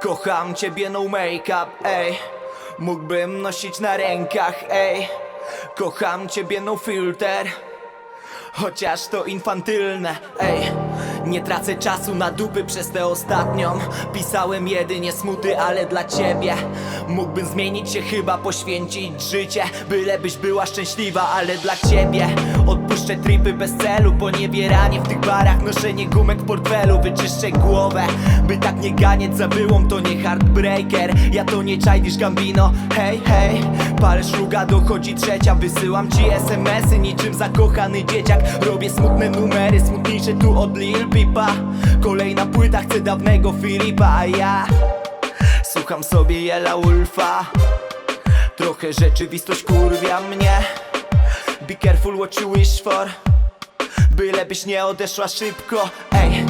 Kocham ciebie no make-up, ej. Mógłbym nosić na rękach, ej. Kocham ciebie no filter. Chociaż to infantylne, ej Nie tracę czasu na dupy przez tę ostatnią. Pisałem jedynie smuty, ale dla ciebie. Mógłbym zmienić się chyba, poświęcić życie Bylebyś była szczęśliwa, ale dla ciebie. Odpuszczę tripy bez celu Poniewieranie w tych barach Noszenie gumek w portfelu. Wyczyszczę głowę By tak nie ganieć za byłą To nie heartbreaker. Ja to nie Childish Gambino. Hej, hej Palę szluga, dochodzi trzecia. Wysyłam ci smsy niczym zakochany dzieciak. Robię smutne numery Smutniejsze tu od Lil Pipa Kolejna płyta, chcę dawnego Filipa A ja Słucham sobie Jela Ulfa. Trochę rzeczywistość kurwia mnie. Be careful what you wish for. Bylebyś nie odeszła szybko Ej,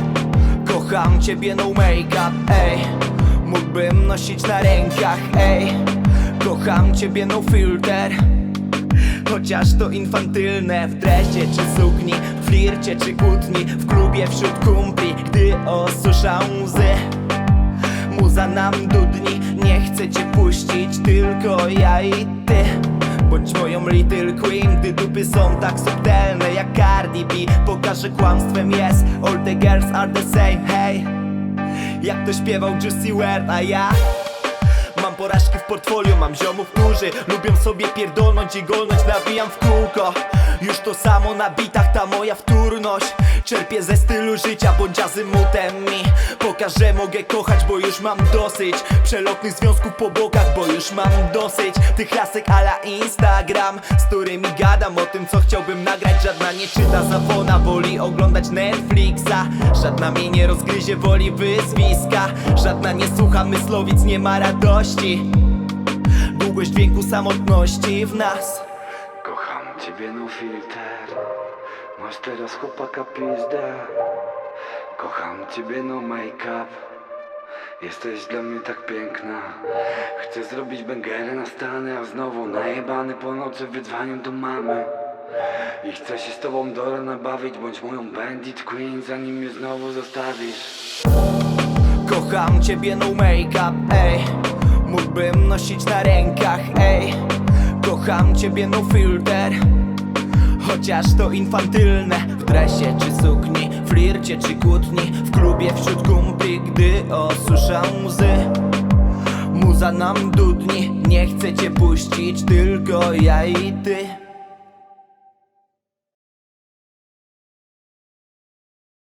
kocham ciebie no make-up Ej, mógłbym nosić na rękach Ej, kocham ciebie no filter. Chociaż to infantylne W dresie czy sukni W flircie czy kłótni W klubie wśród kumpli Gdy osusza łzy. Muza nam dudni, nie chcę cię puścić Tylko ja i ty. Bądź moją little queen Gdy dupy są tak subtelne jak Cardi B. Pokażę kłamstwem jest All the girls are the same, hey. Jak to śpiewał Juicy WRLD, a ja porażki w portfolio, mam ziomów, którzy Lubią sobie pierdolnąć i golnąć Nawijam w kółko. Już to samo na bitach, ta moja wtórność Czerpię ze stylu życia, bądź azymutem mi. Pokaż, że mogę kochać, bo już mam dosyć Przelotnych związków po bokach, bo już mam dosyć Tych lasek ala Instagram Z którymi gadam o tym, co chciałbym nagrać. Żadna nie czyta zawona, woli oglądać Netflixa. Żadna mnie nie rozgryzie, woli wyzwiska. Żadna nie słucha myslowic, nie ma radości. Długość dźwięku samotności w nas. Kocham ciebie no filter Masz teraz chłopaka pizdę Kocham ciebie no make-up Jesteś dla mnie tak piękna. Chcę zrobić bęgery na stany A znowu najebany po nocy wydzwaniam do mamy. I chcę się z tobą do rana bawić Bądź moją bandit queen Zanim mnie znowu zostawisz. Kocham ciebie no make-up, ej. Mógłbym nosić na rękach, ej. Kocham ciebie no filter Chociaż to infantylne W dresie czy sukni, flircie czy kłótni W klubie wśród kumpli, gdy osusza łzy. Muza nam dudni, nie chcę cię puścić Tylko ja i ty